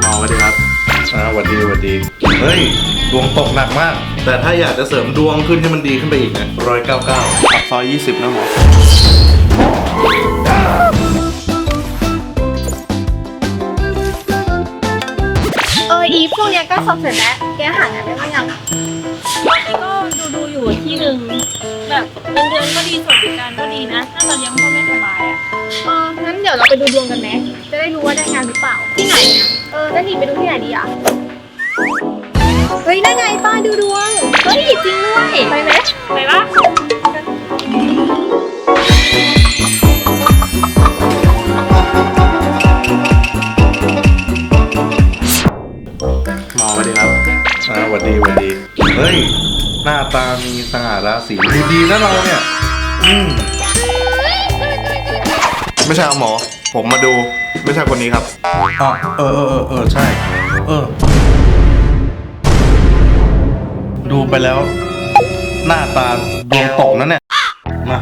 หมอสวัสดีครับ อ่าสวัสดีสวัสดี เฮ้ย ดวงตกหนักมาก แต่ถ้าอยากจะเสริมดวงขึ้นให้มันดีขึ้นไปอีกนะร้อยเก้าเก้าปากซอยยี่สิบนะหมอ เอออีฟช่วงเนี้ยก็สอบเสร็จแล้ว แกหางานได้บ้างยังตอนนี้ก็ดูดูอยู่ที่หนึ่งแบบเงินเดือนก็ดีสวัสดิการก็ดีนะ ถ้าเราเลี้ยงพ่อไม่สบายอะ เอองั้นเดี๋ยวเราไปดูดวงกันไหมจะได้รู้ว่าได้งานหรือเปล่า ที่ไหนอะเออแล้วหนีไปดูที่ไหนดีอะ เฮ้ยได้ไงป้ายดูดวง เฮ้ยจริงด้วย ไปไหมไปปะหมอสวัสดีครับอ่าสวัสดีสวัสดี เฮ้ย หน้าตามีสง่าราศีดูดีนะเราเนี่ย อืม ไม่ใช่เอาหมอ ผมมาดูไม่ใช่คนนี้ครับอ๋อเออเออเออเออใช่ เออ ดูไปแล้ว หน้าตาดวงตกนั่นเนี่ยมา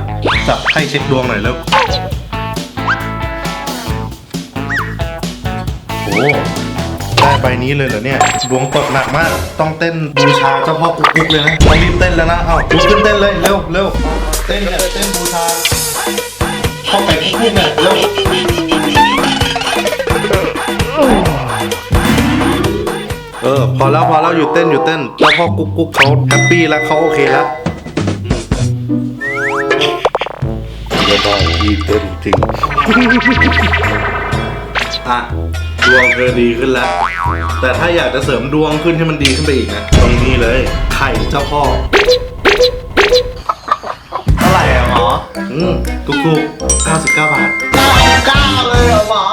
จับให้เช็คดวงหน่อยแล้วโอ้ได้ใบนี้เลยเหรอเนี่ย ดวงตกหนักมาก ต้องเต้นบูชาเจ้าพ่อกุ๊กกุ๊กเลยนะต้องรีบเต้นแล้วนะ เอ้าลุกขึ้นเต้นเลย เร็วเร็วเต้นเนี่ยเต้นบูชา เข้าไปกุ๊กกุ๊กเนี่ยเร็วเออ พอแล้วพอแล้วหยุดเต้นหยุดเต้นเจ้าพ่อกุ๊กกุ๊กเขาแฮปปี้แล้วเขาโอเคแล้วเดี๋ยวบอกพี่เต้นจริงอะดวงเธอดีขึ้นแล้ว แต่ถ้าอยากจะเสริมดวงขึ้นให้มันดีขึ้นไปอีกนะตรงนี้เลย ไข่เจ้าพ่อ ออืมกุ๊กกุ๊ก99 บาท เก้าเลยเหรอหมอ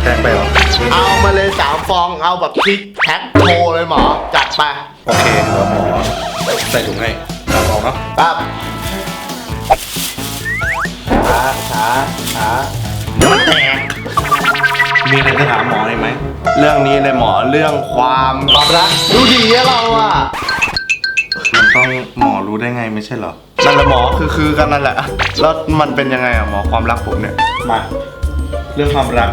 แพงไปเหรอ เอามาเลยสามฟอง เอาแบบพริกแท็กโทเลยหมอ จัดไปโอเคเดี๋ยวหมอ ใส่ถุงให้ตามลองเนาะครับช้าช้าช้าเดี๋ยวมันแตกมีอะไรจะถามหมออีกไหม เรื่องนี้เลยหมอ เรื่องความความรักดูดีอะเราอะมันต้องหมอรู้ได้ไงไม่ใช่เหรอ นั่นแหละหมอคือคือกันนั่นแหละ แล้วมันเป็นยังไงอะหมอความรักผมเนี่ย มา เรื่องความรัก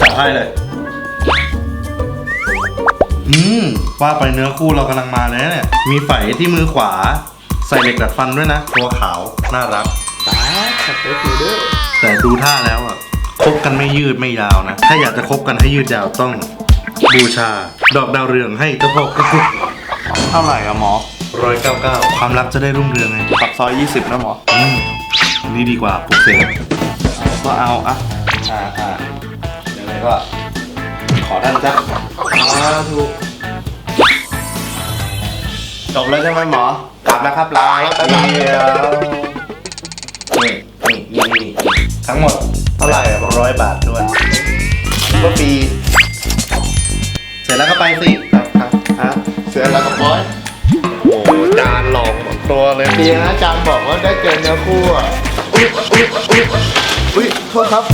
จับให้เลย อืมว่าไปเนื้อคู่เรากำลังมาเลยนะเนี่ย มีไฝที่มือขวา ใส่เหล็กดัดฟันด้วยนะ ตัวขาว น่ารัก ตายขับรถอยู่ด้วยแต่ดูท่าแล้วอะคบกันไม่ยืดไม่ยาวนะ ถ้าอยากจะคบกันให้ยืดยาวต้องบูชา ดอกดาวเรืองให้เจ้าพ่อกุ๊กกุ๊กเท่าไหร่อะหมอ ร้อยเก้าเก้าความรักจะได้รุ่งเรืองไงปักซอย20นะหมออืมนี่ดีกว่าปลุกเสกก็เอาอะอ่าอ่าเดี๋ยวไงก็ ขอท่านจ้ะอ่าถูกจบแล้วใช่ไหมหมอ กลับแล้วครับลาแล้วบ๊ายบายเดี๋ยวนี่นี่นี่นี่ทั้งหมดเท่าไหร่อะหมอร้อยบาทด้วยก็ปี เสร็จแล้วก็ไปสิ ครับครับฮะเสือแล้วก็ปอยโอ้โห จานหลอกหมดตัวเลยดีนะจารย์บอกว่าได้เจอเนื้อคู่อะอุ้ยอุ้ยอุ้ยอุ้ยโทษครับ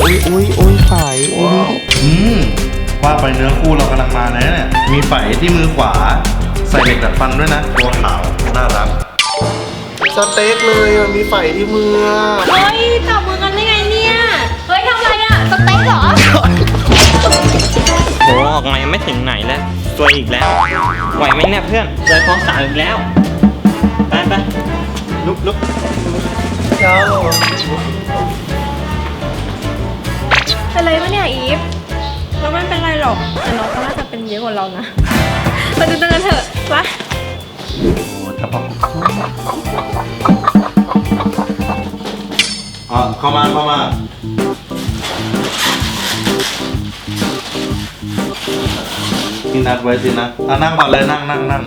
อุ้ยอุ้ยอุ้ยขายอุ้ยอืมว่าไปเนื้อคู่เรากำลังมาแล้วเนี่ยมีไฝที่มือขวา ใส่เหล็กดัดฟันด้วยนะตัวขาวน่ารักสเต็กเลยอะมีไฟที่มือ เฮ้ยจับมือกันได้ไงเนี่ย เฮ้ยทำอะไรอะสเต็กเหรอ ออกมายังไม่ถึงไหนแล้วซวยอีกแล้วไหวไหมเนี่ยเพื่อนซวยเพราะสาวอีกแล้วไปไปลุกลุกเจ้าเป็นไรปะเนี่ยอีฟเราไม่เป็นไรหรอกแต่น้องเขาน่าจะเป็นเยอะกว่าเรานะไปดูตรงกันเถอะไปโอ้จะพออะเข้ามาเข้ามา นี่นัดไว้สินะอะนั่งก่อนเลยนั่งนั่งนั่ง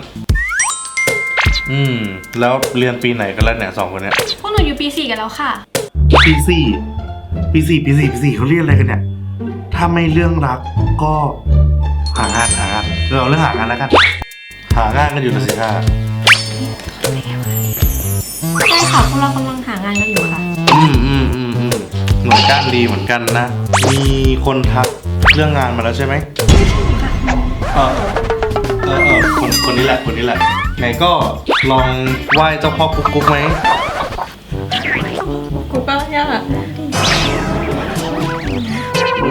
อืม แล้วเรียนปีไหนกันแล้วเนี่ยสองคนเนี่ยพวกหนูอยู่ปีสี่กันแล้วค่ะ ปีสี่ปีสี่ปีสี่ปีสี่เขาเรียนอะไรกันเนี่ย ถ้าไม่เรื่องรักก็หางานหางานเออเอาเรื่องหางานแล้วกัน หางานกันอยู่นะสิค่ะใช่ค่ะพวกเรากำลังหางานกันอยู่ค่ะ อืมอืมอืมอืมเหมือนกันดีเหมือนกันนะ มีคนทักเรื่องงานมาแล้วใช่ไหม เออเออเออคนคนนี้แหละคนนี้แหละไงก็ลองไหว้เจ้าพ่อกุ๊กกุ๊กไหมกูก็ยากอะ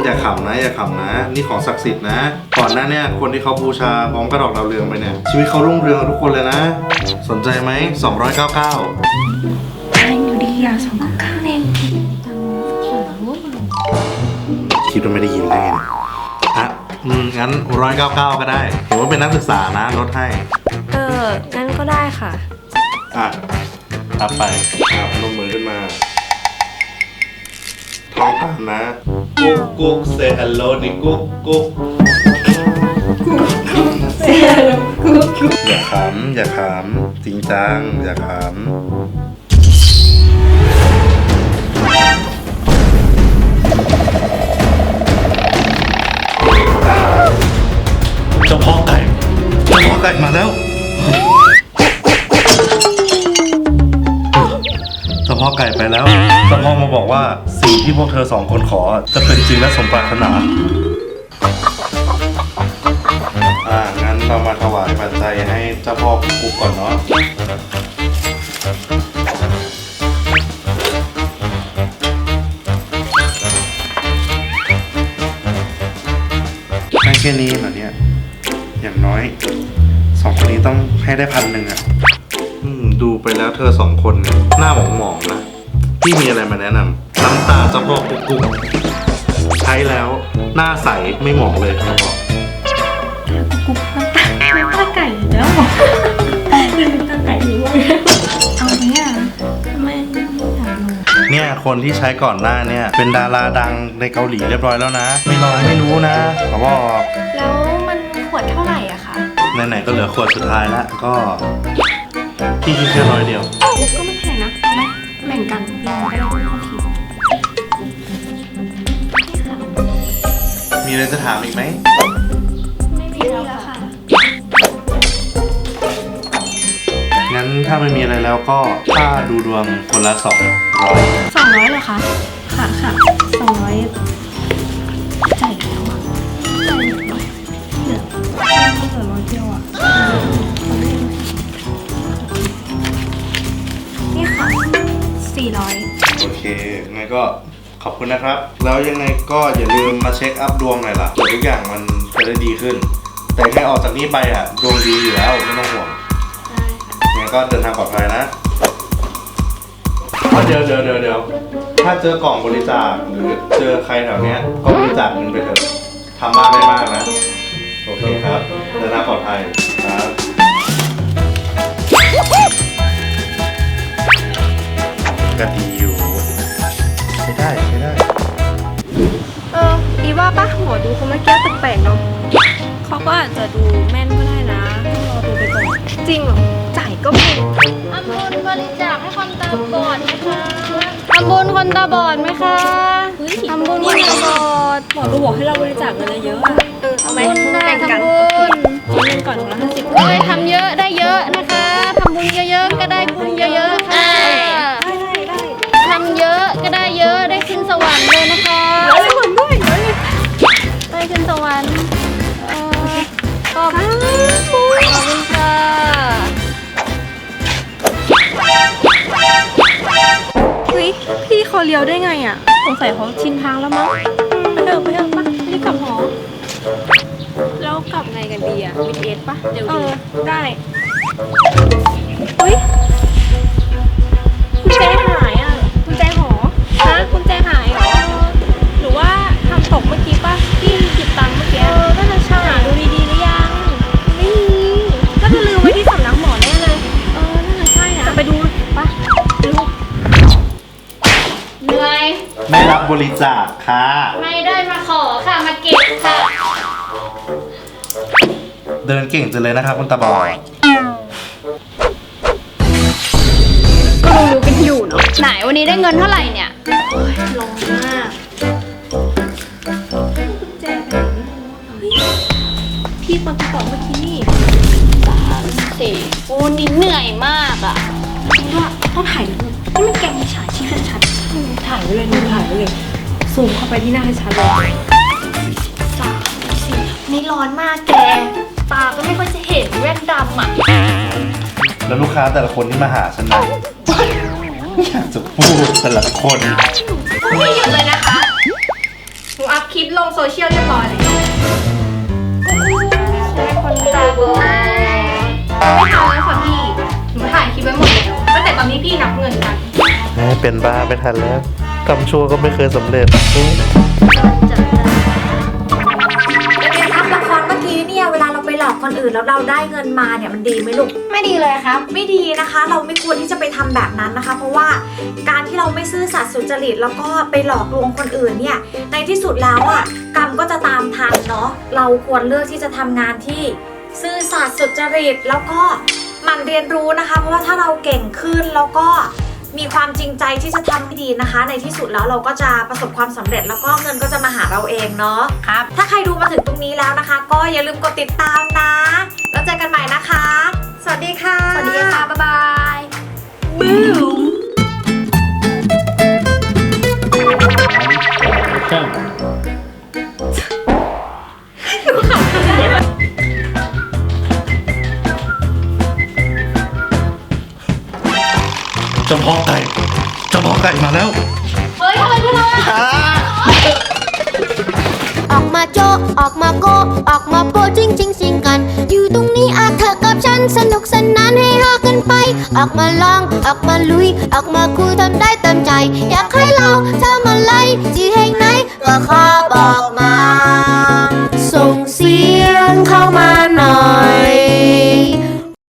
อย่าขำนะอย่าขำนะ นี่ของศักดิ์สิทธิ์นะ ก่อนหน้าเนี่ยคนที่เขาบูชาพร้อมกระดอกดาวเรืองไปเนี่ยชีวิตเขารุ่งเรืองกับทุกคนเลยนะ สนใจไหม299แพงอยู่ดีอะสองเก้าเองคิดว่าไม่ได้ยินได้ไงเนี่ย อะอืมงั้นร้อยเก้าเก้าก็ได้เห็นว่าเป็นนักศึกษานะลดให้ เออ งั้นก็ได้ค่ะ อะรับไปครับลงมือขึ้นมาท้องตามนะ กุ๊กกุ๊ก say hello ดิกุ๊กกุ๊กอย่าขำอย่าขำจริงจังอย่าขำ เจ้าพ่อไก่มาแล้วเจ้าพ่อไก่ไปแล้วเจ้าพ่อมาบอกว่าสิ่งที่พวกเธอสองคนขอ จะเป็นจริงและสมปรารถนาอ่างั้นเรามาถวายปัจจัยให้เจ้าพ่อกุ๊กก่อนเนาะแค่นี้เหรอเนี่ยอย่างน้อย นนี้ต้องให้ได้พันหนึ่งอะอืมดูไปแล้วเธอสองคนเนี่ยหน้าหมองๆนะพี่มีอะไรมาแนะนำน้ำตาเจ้าพ่อกุ๊กกุ๊กใช้แล้วหน้าใสไม่หมองเลยครับบอกตาไก่แล้วเหรอตาไก่อยู่เอาเนี่ยทำไมไม่อยากลงเนี่ยคนที่ใช้ก่อนหน้าเนี่ย เป็นดาราดังในเกาหลีเรียบร้อยแล้วนะ ไม่ลองไม่รู้นะเขาบอก ไหนๆก็เหลือขวดสุดท้ายละก็พี่คิดแค่ร้อยเดียว ก็ไม่แพงนะเอาไหมแบ่งกันลองก็ได้คนละทีมีอะไรจะถามอีกไหม ไม่มีแล้วค่ะ งั้นถ้าไม่มีอะไรแล้วก็ค่าดูดวงคนละสองร้อย สองร้อยเหรอคะ ค่ะค่ะสองร้อยจ่าย ก็ขอบคุณนะครับ แล้วยังไงก็อย่าลืมมาเช็คอัพดวงหน่อยล่ะเผื่อทุกอย่างมันจะได้ดีขึ้น แต่แค่ออกจากนี้ไปอะดวงดีอยู่แล้วไม่ต้องห่วงงั้นก็เดินทางปลอดภัยนะอ๋อเดี๋ยวเดี๋ยวเดี๋ยวเดี๋ยวถ้าเจอกล่องบริจาคหรือเจอใครแถวเนี้ยก็บริจาคเงินไปเถอะทำมากไม่มากนะ โอเคครับเดินทางปลอดภัยครับก็ดี ว่าปะหมอดูเขาไม่แก้แปลกๆเนาะเขาก็อาจจะดูแม่นก็ได้นะต้องรอดูไปก่อนจริงเหรอจ่ายก็ไม่ทำบุญบริจาคให้คนตาบอดไหมคะทำบุญคนตาบอดไหมคะเฮ้ยทำบุญคนตาบอดหมอดูบอกให้เราบริจาคเงินเยอะๆอะเออเอาไหมบุญได้แบ่งกันทำบุญเอาเงินก่อนคนละห้าสิบโอ้ยทำเยอะได้เยอะนะคะ เขาเลี้ยวได้ไงอะ สงสัยเขาชินทางแล้วมั้งไปเถอะไปเถอะปะรีบกลับหอแล้วกลับไงกันดีอะวิดีเอสปะเดี๋ยวเอดีอ ได้เฮ้ย บบริจาคค่ะ ไม่ได้มาขอค่ะมาเก็บค่ะเดินเก่งจังเลยนะครับคุณตาบอดก็รู้ๆกันอยู่เนาะไหนวันนี้ได้เงินเท่าไหร่เนี่ยลงมากกุญแจไหนเฮ้ยพี่คนที่บอกเมื่อกี้นี่สามสี่โอ้นี่เหนื่อยมากอะจริงด้วยต้องถ่ายรูปนี่มันแกงมิจฉาชีพชัด ถ่ายไว้เลยหนูถ่ายไว้เลยซูมเข้าไปที่หน้าให้ชัดเลยๆสามสี่นี่ร้อนมากแก ตาก็ไม่ค่อยจะเห็นแว่นดำอะแล้วลูกค้าแต่ละคนที่มาหาฉันนะไม่อยากจะพูดแต่ละคนไม่หยุดเลยนะคะ หนูอัพคลิปลงโซเชียลเรียบร้อยเลยคนตาบอดไม่ทำแล้วค่ะพี่ หนูถ่ายคลิปไว้หมดแล้วตั้งแต่ตอนนี้พี่นับเงินกันแม่ เป็นบ้าไม่ทันแล้วทำชั่วก็ไม่เคยสำเร็จเป็นไงครับละครเมื่อกี้เนี่ยเวลาเราไปหลอกคนอื่นแล้วเราได้เงินมาเนี่ยมันดีไหมลูก ไม่ดีเลยครับ ไม่ดีนะคะ เราไม่ควรที่จะไปทำแบบนั้นนะคะ เพราะว่าการที่เราไม่ซื่อสัตย์สุจริตแล้วก็ไปหลอกลวงคนอื่นเนี่ยในที่สุดแล้วอะกรรมก็จะตามทันเนาะเราควรเลือกที่จะทำงานที่ซื่อสัตย์สุจริตแล้วก็หมันเรียนรู้นะคะ เพราะว่าถ้าเราเก่งขึ้นแล้วก็ มีความจริงใจที่จะทำให้ดีนะคะ ในที่สุดแล้วเราก็จะประสบความสำเร็จแล้วก็เงินก็จะมาหาเราเองเนาะครับ ถ้าใครดูมาถึงตรงนี้แล้วนะคะ ก็อย่าลืมกดติดตามนะ แล้วเจอกันใหม่นะคะ สวัสดีค่ะ สวัสดีค่ะ บ๊ายบาย แล้วเฮ้ยทำไมพวกเราอะออกมาโจะออกมาโกะออกมาโปะจริงจริงสิงกัน อยู่ตรงนี้อาเธอกับฉันสนุกสนานให้ฮากันไป ออกมาลอง ออกมาลุย ออกมาคุยทำได้เต็มใจ อยากให้เราทำอะไรที่แห่งไหนก็ขอ